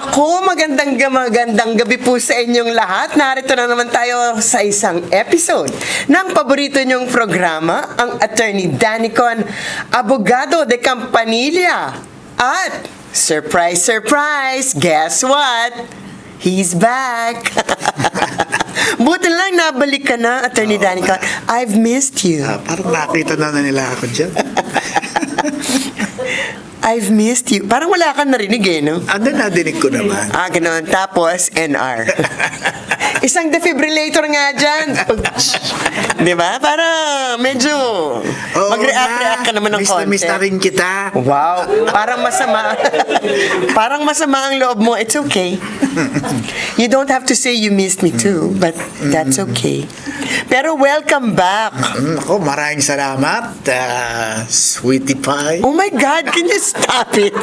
Naku, magandang magandang gabi po sa inyong lahat. Narito na naman tayo sa isang episode ng paborito niyong programa, ang Attorney Danicon, Abogado de Campanilla. At, surprise, surprise, guess what? He's back. Buti lang nabalik ka na, Attorney Danicon. I've missed you. Ah, parang nakita na na nila ako dyan. I've missed you. Parang wala kang narinig eh, no? Ano nadinig ko naman? Ah, ganun. Tapos, NR. Isang defibrillator nga dyan. Di ba? Para medyo Oo mag-react-react ka naman ng miss konti. Miss na rin kita. Wow, parang masama. parang masama ang loob mo. It's okay. You don't have to say you missed me too, but that's okay. Pero welcome back. Mm, ako, maraming salamat. Ah, sweetie pie. Oh my God, can you stop it?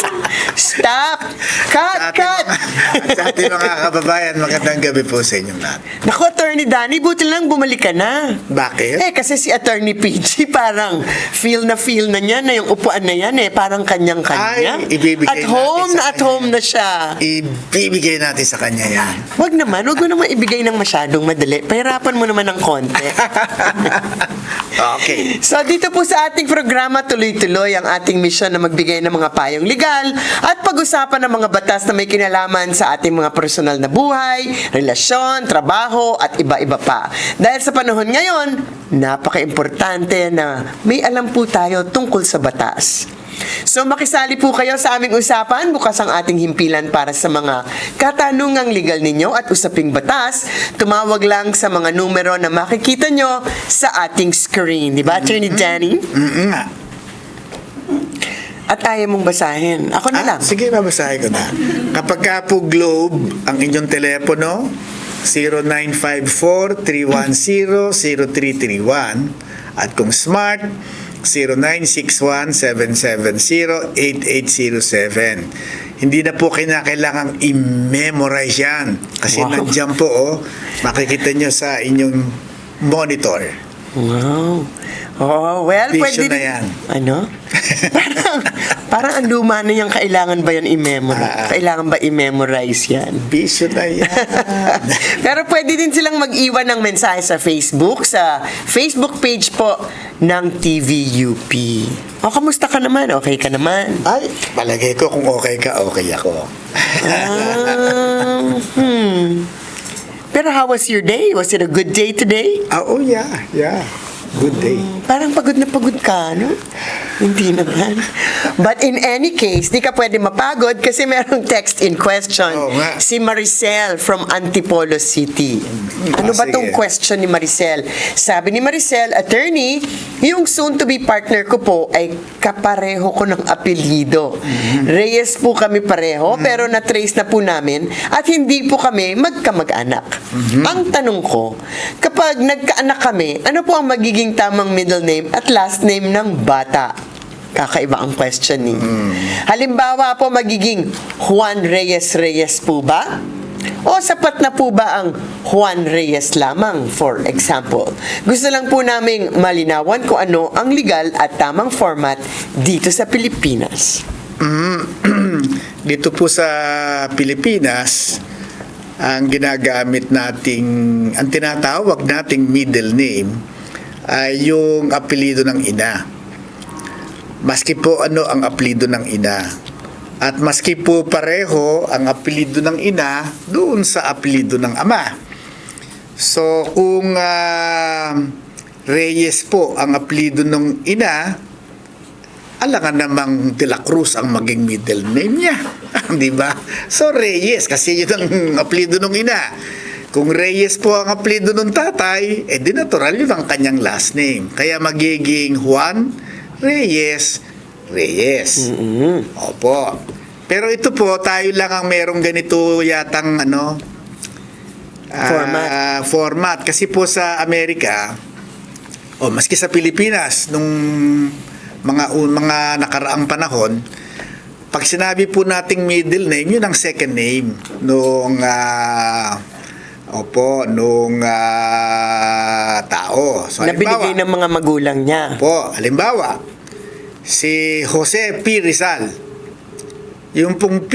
Stop! Cut, Sa cut! mga, sa ating mga kababayan, magandang gabi po sa inyong lahat. Naku, Attorney Danny, buti lang bumalik ka na. Bakit? Eh, kasi si Attorney PG parang feel na feel na niya na yung upuan na yan eh. Parang kanyang-kanya. Ay, ibibigay At home na at home na siya. Ibibigay natin sa kanya yan. Wag naman, wag mo naman ibigay ng masyadong madali. Pahirapan mo naman ng konti. okay. So dito po sa ating programa tuloy-tuloy ang ating misyon na magbigay ng mga payong legal at pag-usapan ng mga batas na may kinalaman sa ating mga personal na buhay, relasyon, trabaho at iba-iba pa. Dahil sa panahon ngayon, napaka-importante na may alam po tayo tungkol sa batas. So makisali po kayo sa aming usapan, bukas ang ating himpilan para sa mga katanungang legal ninyo at usaping batas. Tumawag lang sa mga numero na makikita nyo sa ating screen. Di ba, Attorney Danny? Mm nga. At ayaw mong basahin. Ako na Ah, lang. sige, babasahin ko na. Kapag ka po Globe, ang inyong telepono, 0954-310-0331. At kung Smart, 0961-770-8807. Hindi na po kinakailangang i-memorize yan. Kasi Wow. nandiyan po, oh, makikita nyo sa inyong monitor. Wow. Oh, well, pwede Vision na din- yan. Ano? parang, parang ang luma na yung kailangan ba yan i-memorize? Ah. Kailangan ba i-memorize yan? Vision na yan. Pero pwede din silang mag-iwan ng mensahe sa Facebook, sa Facebook page po ng TVUP. O, kamusta ka naman? Okay ka naman? Ay, palagay ko kung okay ka, okay ako. Ah, hmm. Pero how was your day? Was it a good day today? Ah, oh, yeah, yeah. Good day. Parang pagod na pagod ka, no? Hindi naman. But in any case, di ka pwede mapagod kasi merong text in question. Oo nga. Si Maricel from Antipolo City. Ano ba Ah, tong question ni Maricel? Sabi ni Maricel, attorney, yung soon-to-be partner ko po ay kapareho ko ng apelido. Mm-hmm. Reyes po kami pareho, pero na-trace na po namin at hindi po kami magkamag-anak. Mm-hmm. Ang tanong ko, kapag nagkaanak kami, ano po ang magiging tamang middle name at last name ng bata? Kakaiba ang questioning. Mm. Halimbawa po, magiging Juan Reyes Reyes po ba? O sapat na po ba ang Juan Reyes lamang, for example? Gusto lang po naming malinawan kung ano ang legal at tamang format dito sa Pilipinas. Dito po sa Pilipinas, ang ginagamit nating, ang tinatawag nating middle name ay yung apelido ng ina. Maski po ano ang apelido ng ina. At maski po pareho ang apelido ng ina doon sa apelido ng ama. So kung ah, Reyes po ang apelido ng ina, alangan namang De La Cruz ang maging middle name niya. Di ba? So Reyes, kasi yun ang apelido ng ina. Kung Reyes po ang apelido ng tatay, eh di natural yun ang kanyang last name. Kaya magiging Juan Reyes Reyes. Opo. Pero ito po, tayo lang ang merong ganito yatang ano, ah, Format. format. Kasi po sa Amerika, o maski sa Pilipinas, nung mga un- mga nakaraang panahon, pag sinabi po nating middle name, yun ang second name nung ah, opo, nung ah, tao. So, na binigay halimbawa- ng mga magulang niya. po, halimbawa, si Jose P. Rizal. Yung pong P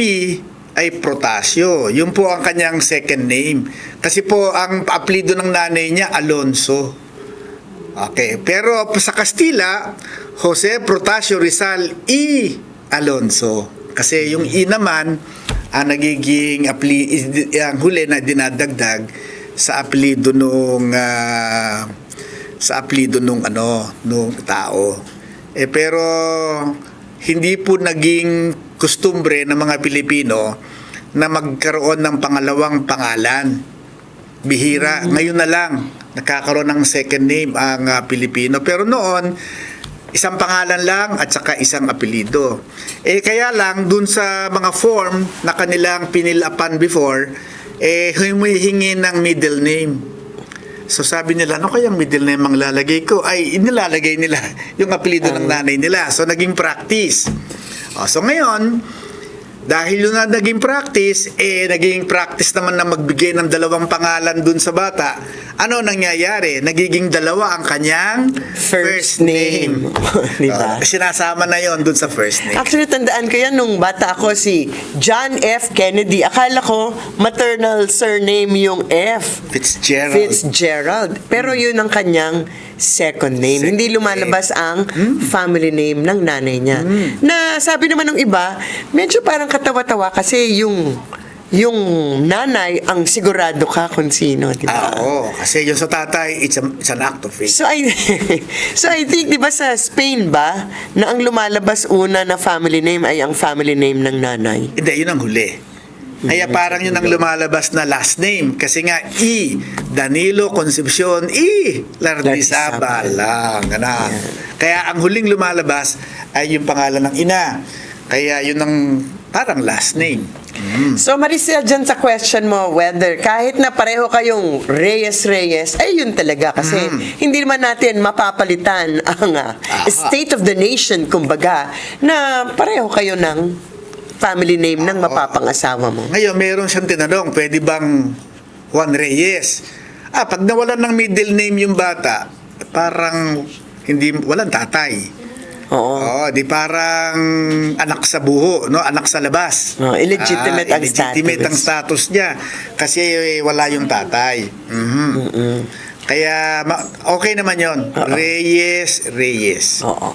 ay Protasio. Yung po ang kanyang second name. Kasi po ang apelido ng nanay niya, Alonso. Okay. Pero sa Kastila, Jose Protasio Rizal E. Alonso. Kasi yung E naman, ang nagiging apli, ang huli na dinadagdag sa apelido nung ah, sa apelido nung ano nung tao. Eh pero hindi po naging kustumbre ng mga Pilipino na magkaroon ng pangalawang pangalan. Bihira. Ngayon na lang nakakaroon ng second name ang ah, Pilipino. Pero noon, isang pangalan lang at saka isang apelido. Eh kaya lang dun sa mga form na kanilang pinilapan before, eh humihingi ng middle name. So sabi nila, ano kayang middle name ang lalagay ko? Ay, inilalagay nila yung apelido ng nanay nila. So naging practice. O, so ngayon, dahil yun na naging practice, eh naging practice naman na magbigay ng dalawang pangalan dun sa bata. Ano nangyayari? Nagiging dalawa ang kanyang First name. Di ba? O, sinasama na yon dun sa first name. Actually, tandaan ko yan nung bata ako si John F. Kennedy. Akala ko maternal surname yung F. Fitzgerald. Fitzgerald. Pero yun ang kanyang second name. Second Hindi lumalabas ang family name ng nanay niya. Na sabi naman ng iba, medyo parang katawa-tawa kasi yung yung nanay ang sigurado ka kung sino, di ba? Ah, oo. Kasi yung sa tatay, it's, a- it's an act of faith. So I So I think 'di ba sa Spain ba na ang lumalabas una na family name ay ang family name ng nanay. Hindi, yun ang huli. Kaya parang yun ang lumalabas na last name. Kasi nga, E. Danilo Concepcion E. Lardizabal lang. Ganon. Kaya ang huling lumalabas ay yung pangalan ng ina. Kaya yun ang parang last name. So Maricel dyan sa question mo whether kahit na pareho kayong Reyes Reyes ay yun talaga kasi hindi naman natin mapapalitan ang Aha. state of the nation kumbaga na pareho kayo ng family name ng mapapangasawa mo. Ngayon, meron siyang tinanong, pwede bang Juan Reyes? Ah, pag nawalan ng middle name yung bata, parang hindi walang tatay. Oo. Oo, di parang anak sa buho, no? Anak sa labas. Oh, illegitimate ang illegitimate status. ang status niya kasi eh, wala yung tatay. Mhm. Kaya ma- okay naman 'yon. Reyes, Reyes. Oo.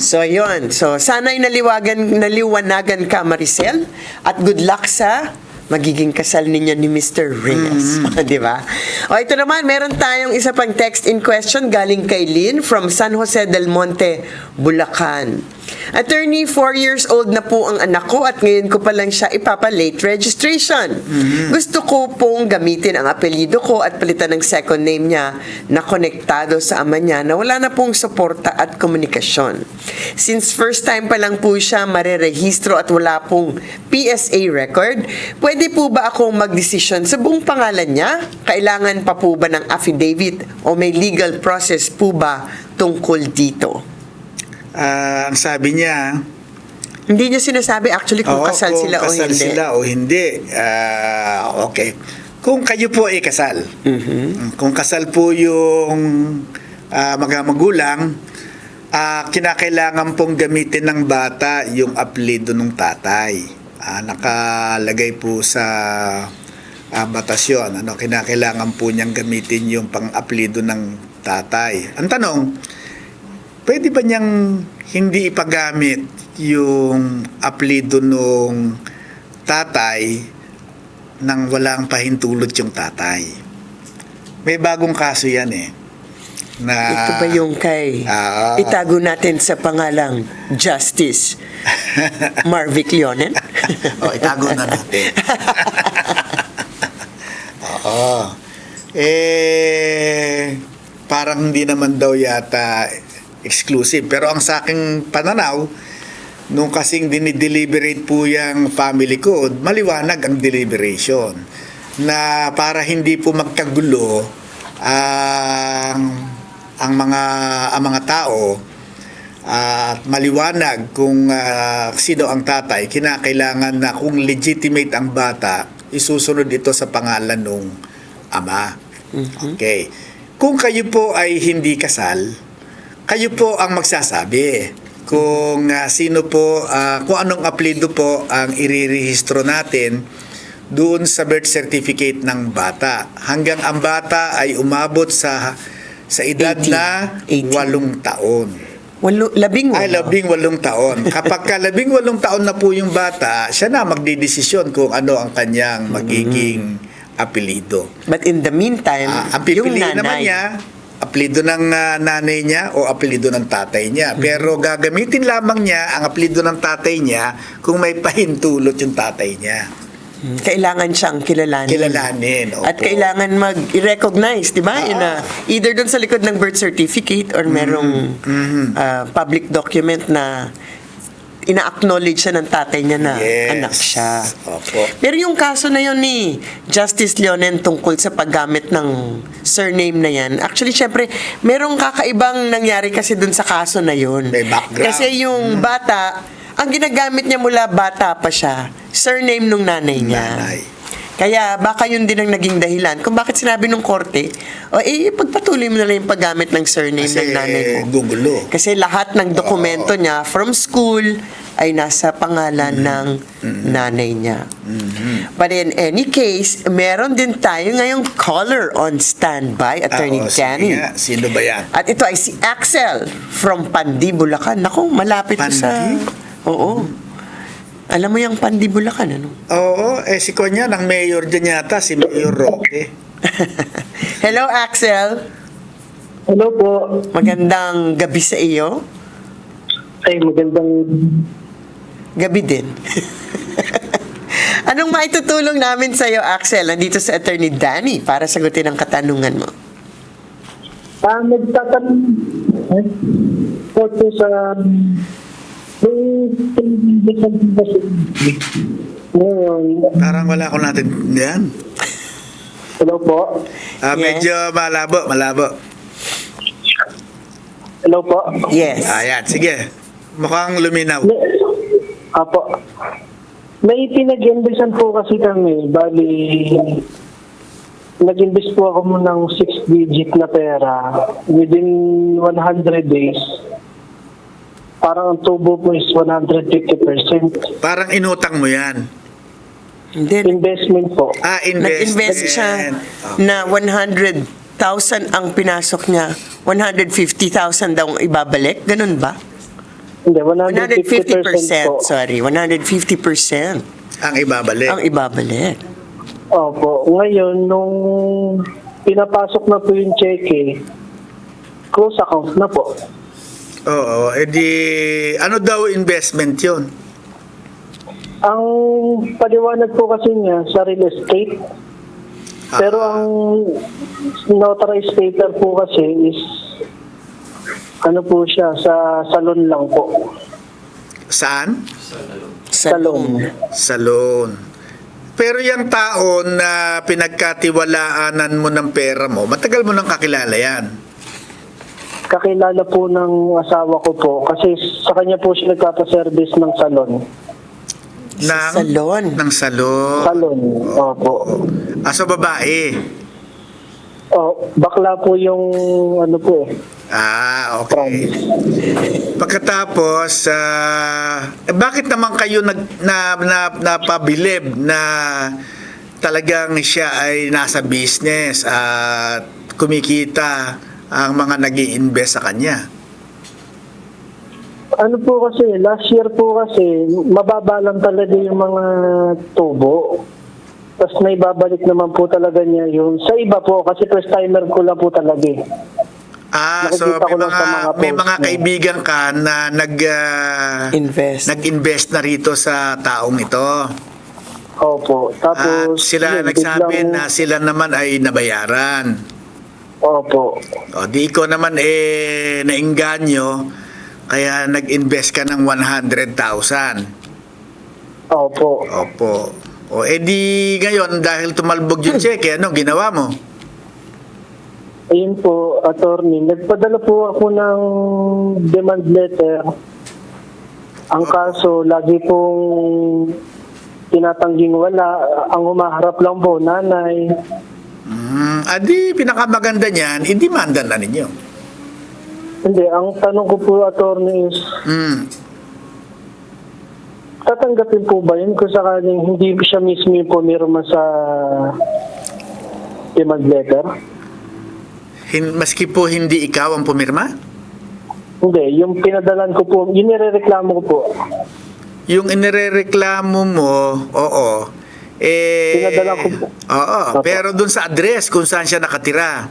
So, yun. So, sana'y naliwagan, naliwanagan ka, Maricel. At good luck sa magiging kasal ninyo ni Mr. Reyes. Di ba? O, ito naman, meron tayong isa pang text in question galing kay Lynn from San Jose del Monte, Bulacan. Attorney, 4 years old na po ang anak ko at ngayon ko pa lang siya ipapa-late registration. Gusto ko pong gamitin ang apelido ko at palitan ng second name niya na konektado sa ama niya na wala na pong suporta at komunikasyon. Since first time pa lang po siya marerehistro at wala pong PSA record, pwede po ba akong magdesisyon sa buong pangalan niya? Kailangan pa po ba ng affidavit o may legal process po ba tungkol dito? Ah, ang sabi niya, Hindi niya sinasabi actually kung oo, kasal kung sila o kasal hindi. sila o hindi. Ah, okay. Kung kayo po ay kasal, Mm-hmm. kung kasal po yung ah, mga magulang, ah, kinakailangan pong gamitin ng bata yung apelido ng tatay. Ah, nakalagay po sa ah, batasyon. Ano, kinakailangan po niyang gamitin yung pang-apelido ng tatay. Ang tanong, pwede ba niyang hindi ipagamit yung apelido nung tatay nang walang pahintulot yung tatay? May bagong kaso yan eh. Na, Ito ba yung kay Ah. itago natin sa pangalang Justice Marvic Leonen? oh, itago na natin. Oo. Eh, parang hindi naman daw yata exclusive. Pero ang sa aking pananaw, nung kasing dinideliberate po yung family code, maliwanag ang deliberation. Na para hindi po magkagulo ang ang mga ang mga tao at maliwanag kung ah, sino ang tatay, kinakailangan na kung legitimate ang bata, isusunod ito sa pangalan ng ama. Okay. Kung kayo po ay hindi kasal, kayo po ang magsasabi kung ah, sino po, ah, kung anong apelido po ang irirehistro natin doon sa birth certificate ng bata. Hanggang ang bata ay umabot sa sa edad 18. na 18. walong taon. Walo, labing walo. Ay, labing walong taon. Kapag ka labing walong taon na po yung bata, siya na magdidesisyon kung ano ang kanyang magiging apelido. But in the meantime, Ah, ang yung nanay, naman niya, apelido ng ah, nanay niya o apelido ng tatay niya. Pero gagamitin lamang niya ang apelido ng tatay niya kung may pahintulot yung tatay niya. kailangan siyang kilalanin. Kilalanin. Opo. At kailangan mag-recognize, di ba? In a, either doon sa likod ng birth certificate or merong Mm-hmm. ah, public document na ina-acknowledge siya ng tatay niya na Yes. anak siya. Opo. Pero yung kaso na yun ni Justice Leonen tungkol sa paggamit ng surname na yan, actually, syempre, merong kakaibang nangyari kasi dun sa kaso na yun. May background. Kasi yung bata, ang ginagamit niya mula bata pa siya, surname nung nanay niya. Nanay. Kaya baka yun din ang naging dahilan kung bakit sinabi nung korte, o eh, pagpatuloy mo na lang yung paggamit ng surname Kasi ng nanay mo. gugulo. Kasi lahat ng dokumento niya from school ay nasa pangalan Mm-hmm. ng nanay niya. But in any case, meron din tayo ngayong caller on standby, Attorney Ah, oh, sige Danny. nga. Sino ba yan? At ito ay si Axel from Pandi, Bulacan. Naku, malapit to sa... Pandi? Oo. Alam mo yung Pandi, Bulacan, ano? Oo, eh si Konya, ng mayor dyan yata, si Mayor Roque. Hello, Axel. Hello po. Magandang gabi sa iyo. Ay, magandang Gabi din. Anong maitutulong namin sa iyo, Axel? Nandito sa Attorney Danny para sagutin ang katanungan mo. Ah, nagtatanong eh, po po sa Parang wala ko natin yan. hello po. Ah, Yes. Medyo malabo, malabo. Hello po. Yes. Ayan, sige. Mukhang luminaw. May, apo. May pinag-investan po kasi kami. Bali, nag-invest po ako mo ng 6 digit na pera within 100 days. Parang ang tubo po is 150%. Parang inutang mo yan. Hindi. Investment po. Ah, investment. Nag-invest siya Okay. na 100,000 ang pinasok niya. 150,000 daw ang ibabalik. Ganun ba? Hindi, 150%, 150%. po. Sorry, 150% Ang ibabalik. ang ibabalik. Opo. Ngayon, nung pinapasok na po yung cheque, close account na po. Oo, edi ano daw investment 'yon? Ang paliwanag po kasi niya sa real estate, pero ang notarized paper po kasi is ano po siya, sa salon lang po. Saan? Salon. Salon. Pero yung tao na pinagkatiwalaanan mo ng pera mo, matagal mo nang kakilala yan. Kakilala po ng asawa ko po kasi sa kanya po siya nagpapaservice ng salon. Ng, Salon. Ng salon. Salon, opo. Aso babae. Oh, bakla po yung ano po eh. Ah, okay. Pagkatapos, ah, eh, bakit naman kayo nag, na, na, napabilib na talagang siya ay nasa business at kumikita ang mga nag invest sa kanya? Ano po kasi, last year po kasi, mababa lang talaga yung mga tubo. Tapos naibabalik naman po talaga niya yun. Sa iba po, kasi first timer ko lang po talaga eh. Ah, so Nakikita may ko lang mga, mga may mga niya. kaibigan ka na nag ah, Invest. nag-invest na rito sa taong ito. Opo. At Tapos, sila yun, nagsabi biglang- na sila naman ay nabayaran. Opo. O, di ko naman eh nainganyo, kaya nag-invest ka ng 100,000. Opo. Opo. O, edi ngayon, dahil tumalbog yung cheque, ano ginawa mo? Ayun po, attorney. Nagpadala po ako ng demand letter. Ang kaso, lagi pong tinatangging wala. Ang humaharap lang po, nanay. Mm, adi, pinakamaganda niyan, i-demanda na ninyo. Hindi, ang tanong ko po, attorney, is Mm. tatanggapin po ba yun kung sakaling hindi siya mismo yung pumirma sa demand letter? Hin- maski po hindi ikaw ang pumirma, Hindi, yung pinadalan ko po, yun nirereklamo ko po. yung inirereklamo mo, oo, eh, Pinadala ko po. Oo, pero dun sa address kung saan siya nakatira.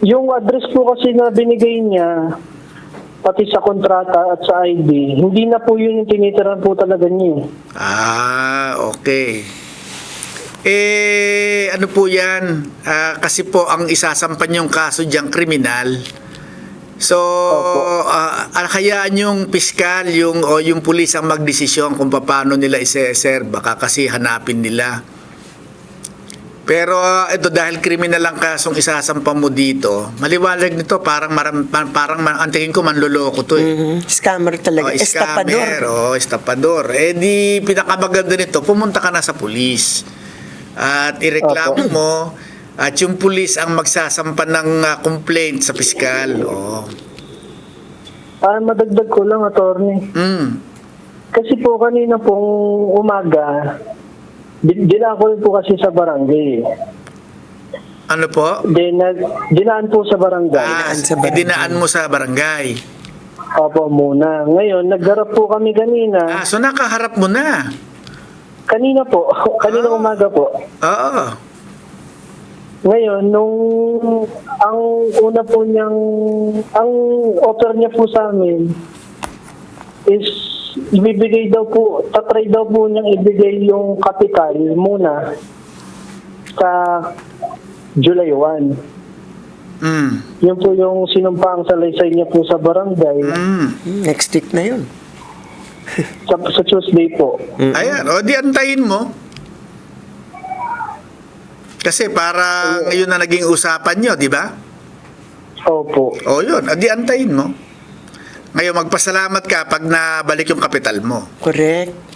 Yung address po kasi na binigay niya, pati sa kontrata at sa ID, hindi na po yun yung tinitiran po talaga niya. eh. Ah, okay. Eh, ano po yan? Ah, kasi po, ang isasampan yung kaso diyang kriminal. So, ah, hayaan yung piskal, yung, o yung pulis ang magdesisyon kung paano nila ise-serve. Baka kasi hanapin nila. Pero ah, ito dahil kriminal ang kasong isasampa mo dito, maliwanag nito parang maram, pa- parang man, ang tingin ko manloloko to eh. Mhm. Scammer talaga. Oh, Estapador. scammer, oh, estapador. Eh di pinakamaganda nito, pumunta ka na sa pulis. At ireklamo Opo. mo at yung pulis ang magsasampa ng ah, complaint sa piskal. Oh. Ah, madagdag ko lang, attorney. Mm. Kasi po kanina pong umaga, din- dinako rin po kasi sa barangay. eh. Ano po? Then, nag, dinaan po sa barangay. Ah, Dinaan sa barangay. idinaan mo sa barangay. Opo muna. Ngayon, nagharap po kami kanina. Ah, so nakaharap mo na. Kanina po. kanina Ah. umaga po. Oo. Ngayon, nung ang una po niyang, ang offer niya po sa amin is ibibigay daw po, tatry daw po niyang ibigay yung kapital muna sa July 1. Mm. Yun po yung sinumpaang salaysay niya po sa barangay Mm. Next week na yun. sa, sa Tuesday po. Ayan, o di antayin mo. Kasi para ngayon na naging usapan nyo, di ba? Opo. O yun, o di antayin mo. Ngayon, magpasalamat ka pag nabalik yung kapital mo. Correct.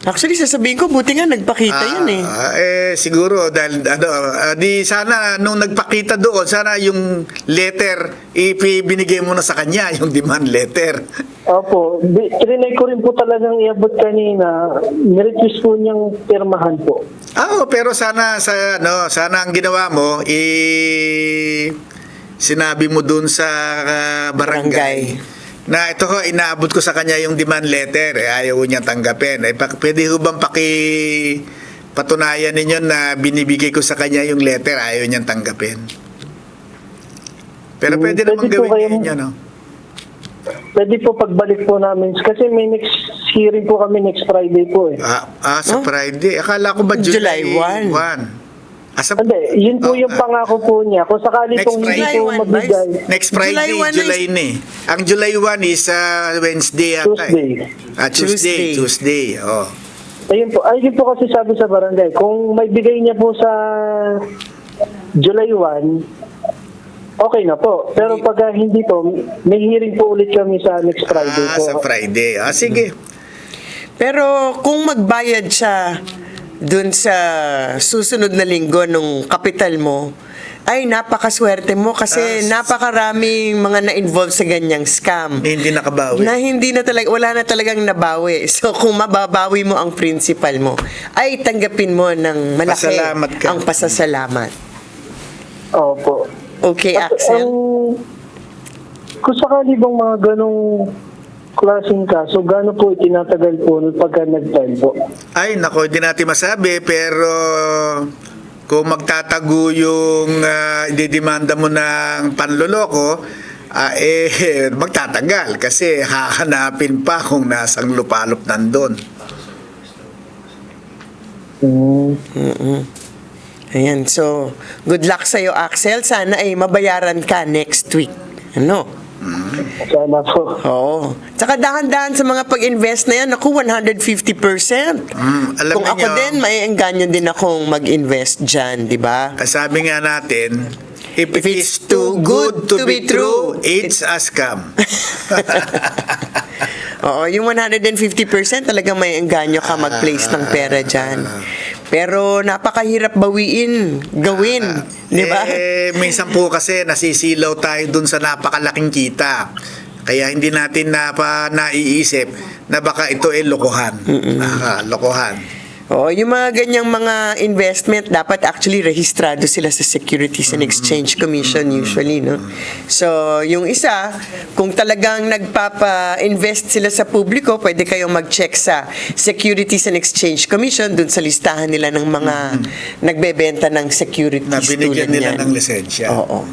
Actually, sasabihin ko, buti nga nagpakita yun eh. Ah, eh, siguro, dahil, ano, ah, di sana, nung nagpakita doon, sana yung letter, ipibinigay mo na sa kanya, yung demand letter. Opo. Di, trinay ko rin po talagang iabot kanina. Nirequest po niyang pirmahan po. Ah, oh, pero sana, sa, ano, sana ang ginawa mo, i sinabi mo dun sa ah, barangay, Barangay. Na ito ho, inaabot ko sa kanya yung demand letter, eh, ayaw niya tanggapin. Eh, pwede ho bang paki patunayan ninyo na binibigay ko sa kanya yung letter, ayaw niyang tanggapin. Pero Hmm, pwede naman pwede po gawin kayong- ninyo, no? Pwede po pagbalik po namin. Kasi may next hearing po kami next Friday po eh. Ah, ah, sa Oh? Friday. Akala ko ba July, July 1? 1? Ah, sa- Hindi, yun po Oh, yung ah. pangako po niya. Kung sakali Next pong hindi Friday. po July 1, magbigay, Next Friday, July July, 1 is- ni. Ang July 1 is uh, Wednesday yata. Tuesday. Eh. Ah, Tuesday. Tuesday. Tuesday. Oh. ayun po, ayun po kasi sabi sa barangay, kung may bigay niya po sa July 1, okay na po. Pero pag ah, hindi po, may hearing po ulit kami sa next Friday ah, po. sa Friday. Ah, sige. Pero kung magbayad siya dun sa susunod na linggo nung kapital mo, ay napakaswerte mo kasi s- napakaraming mga na-involve sa ganyang scam. Hindi nakabawi. Na hindi na talaga, wala na talagang nabawi. So kung mababawi mo ang principal mo, ay tanggapin mo ng malaki Pasalamat ka. ang pasasalamat. Opo. Okay, At Axel? Ang, kung sakali bang mga ganong klaseng kaso, gano'n po itinatagal po pagka nag-file po? Ay, nako, hindi natin masabi, pero kung magtatago yung uh, ididemanda mo ng panloloko, ah, eh, magtatagal kasi hahanapin pa kung nasang lupalop nandun. Hmm. mm Ayan, so good luck sa'yo, Axel. Sana ay mabayaran ka next week. Ano? Sana po. Oo. Tsaka dahan-dahan sa mga pag-invest na yan, ako 150%. Mm, alam Kung ako niyo- din, may engganyo din akong mag-invest dyan, di ba? Sabi nga natin, if, If it's too good to be true, it's a scam. Oo, yung 150% talagang may engganyo ka mag-place ng pera dyan. Pero napakahirap bawiin, gawin, di ba? Eh, minsan po kasi nasisilaw tayo dun sa napakalaking kita. Kaya hindi natin na pa naiisip na baka ito ay lokohan. Ah, lokohan. Oo, yung mga ganyang mga investment, dapat actually rehistrado sila sa Securities and Exchange Commission usually, no? So, yung isa, kung talagang nagpapa-invest sila sa publiko, pwede kayong mag-check sa Securities and Exchange Commission dun sa listahan nila ng mga nagbebenta ng securities Na binigyan tulad nila niyan. ng lisensya. Oo.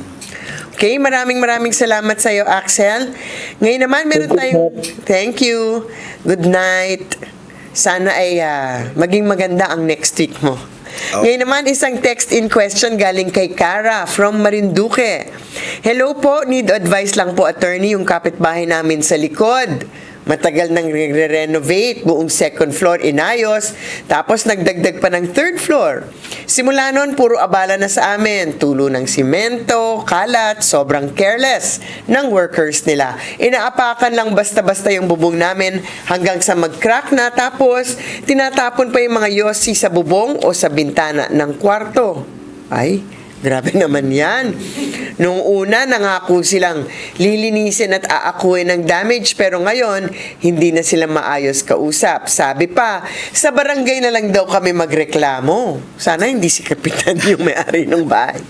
Okay, maraming maraming salamat sa iyo, Axel. Ngayon naman, meron tayong... Thank you. Good night. Sana ay ah, maging maganda ang next week mo. Oh. Ngayon naman, isang text in question galing kay Cara from Marinduque. Hello po, need advice lang po attorney yung kapitbahay namin sa likod. Matagal nang re-renovate, buong second floor inayos, tapos nagdagdag pa ng third floor. Simula noon, puro abala na sa amin. Tulo ng simento, kalat, sobrang careless ng workers nila. Inaapakan lang basta-basta yung bubong namin hanggang sa mag-crack na, tapos tinatapon pa yung mga yosi sa bubong o sa bintana ng kwarto. Ay, Grabe naman yan. Nung una, nangako silang lilinisin at aakuin ng damage pero ngayon, hindi na sila maayos kausap. Sabi pa, sa barangay na lang daw kami magreklamo. Sana hindi si Kapitan yung may-ari ng bahay.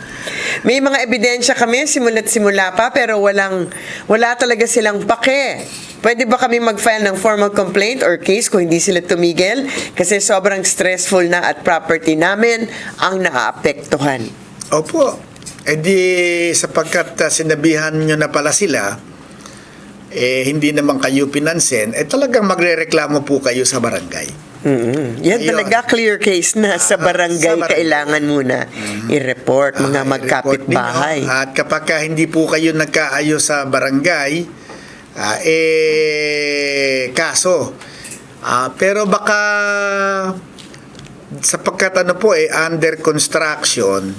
May mga ebidensya kami, simula't simula pa, pero walang, wala talaga silang pake. Pwede ba kami mag-file ng formal complaint or case kung hindi sila tumigil? Kasi sobrang stressful na at property namin ang naaapektuhan. Opo. E di sapagkat uh, sinabihan nyo na pala sila, eh hindi naman kayo pinansin, eh talagang magrereklamo po kayo sa barangay. mm Yan Ayun. talaga clear case na sa Ah, barangay, sa barangay. kailangan muna i-report mga Ah, magkapit i-report ninyo. bahay. At kapag ka hindi po kayo nagkaayos sa barangay, ah, eh, kaso. Ah, pero baka sapagkat ano po eh, under construction,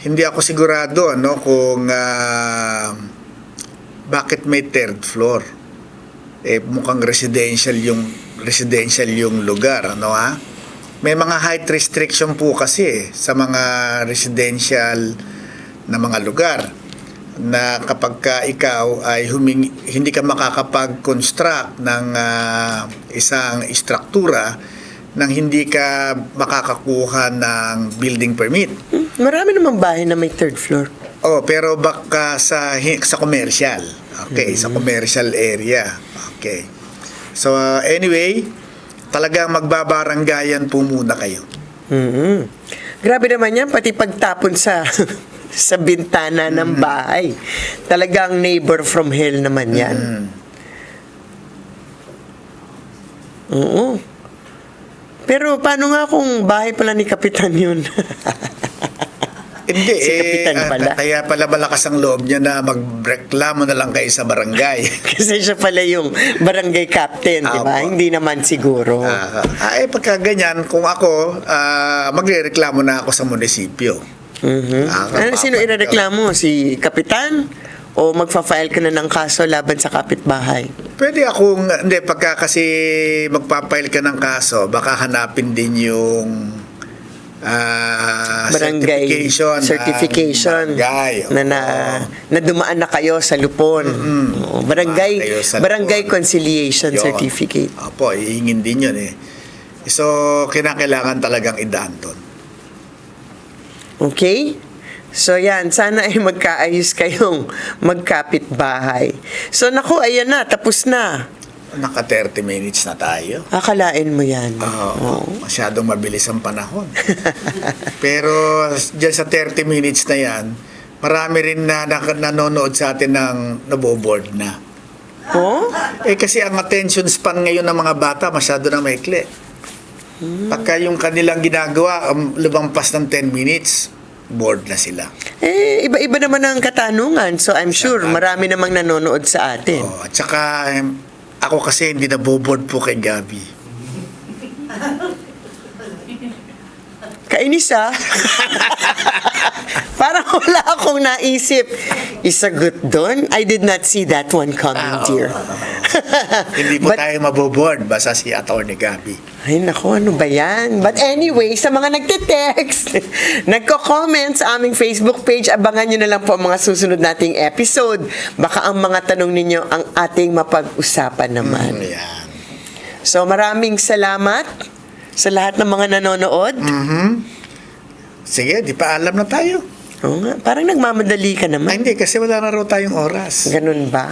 hindi ako sigurado ano kung ah, bakit may third floor. Eh mukhang residential yung residential yung lugar, ano ha? May mga height restriction po kasi eh, sa mga residential na mga lugar na kapag ka ikaw ay humingi, hindi ka makakapag-construct ng ah, isang istruktura nang hindi ka makakakuha ng building permit. Marami namang bahay na may third floor. Oh, pero baka sa sa commercial. Okay, sa commercial area. Okay. So uh, anyway, talagang magbabaranggayan po muna kayo. Mhm. Grabe naman yan, pati pagtapon sa sa bintana ng bahay. Talagang neighbor from hell naman yan. Mm. Oo. Pero paano nga kung bahay pala ni Kapitan yun? Hindi, Si eh, Kapitan ah, pala. kaya pala malakas ang loob niya na magreklamo na lang kayo sa barangay. Kasi siya pala yung barangay captain, di ba? Hindi naman siguro. Ah, ah, eh, pagka ganyan, kung ako, ah, magrereklamo na ako sa munisipyo. Mhm. Ah, ano, sino irereklamo? Si Kapitan? O magfa-file ka na ng kaso laban sa kapitbahay? Pwede akong, hindi, pagka kasi magpapail ka ng kaso, baka hanapin din yung ah, barangay certification. certification barangay. na, na Oo. na dumaan na kayo sa lupon. Oo, barangay sa barangay lupon. conciliation Yun. certificate. Opo, ihingin din yun eh. So, kinakailangan talagang idaan doon. Okay? So yan, sana ay magkaayos kayong magkapit bahay. So naku, ayan na, tapos na. Naka 30 minutes na tayo. Akalain mo yan. Oo, masyadong mabilis ang panahon. Pero dyan sa 30 minutes na yan, marami rin na, na nanonood sa atin ng naboboard na. Oh? Eh kasi ang attention span ngayon ng mga bata masyado na maikli. Pagka yung kanilang ginagawa, um, lumampas ng 10 minutes, board na sila. Eh, iba-iba naman ang katanungan. So, I'm sure marami namang nanonood sa atin. Oh, at saka, ako kasi hindi na board po kay Gabi. Kainis ah. Parang wala akong naisip. Isagot doon? I did not see that one coming, Ah, dear. Hindi po But- tayo maboboard basta si Atty. Gabi. Ay, naku, ano ba yan? But anyway, sa mga nagte-text, nagko-comment sa aming Facebook page, abangan nyo na lang po ang mga susunod nating episode. Baka ang mga tanong ninyo ang ating mapag-usapan naman. Ayan. So, maraming salamat sa lahat ng mga nanonood. Sige, di pa alam na tayo. Oo nga, parang nagmamadali ka Ay, naman. hindi, kasi wala na raw tayong oras. Ganun ba?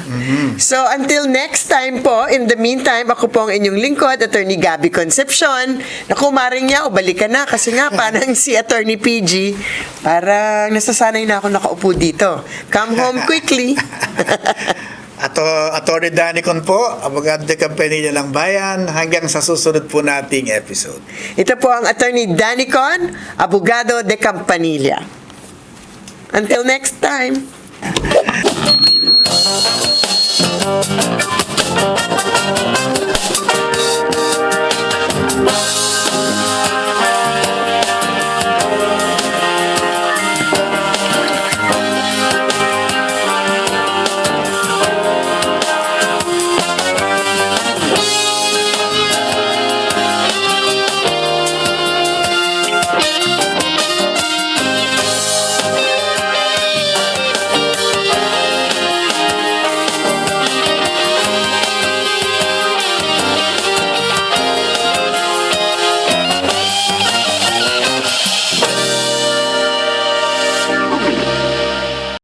So, until next time po, in the meantime, ako po ang inyong lingkod, Attorney Gabby Concepcion. Naku, maring niya, balik ka na. Kasi nga, parang si Attorney PG, parang nasasanay na ako nakaupo dito. Come home quickly. Ato, Attorney Danny Con po, abogado ng Kampanilya ng Bayan, hanggang sa susunod po nating episode. Ito po ang Attorney Danny Con, abogado de Campanilla. Until next time. Thank you.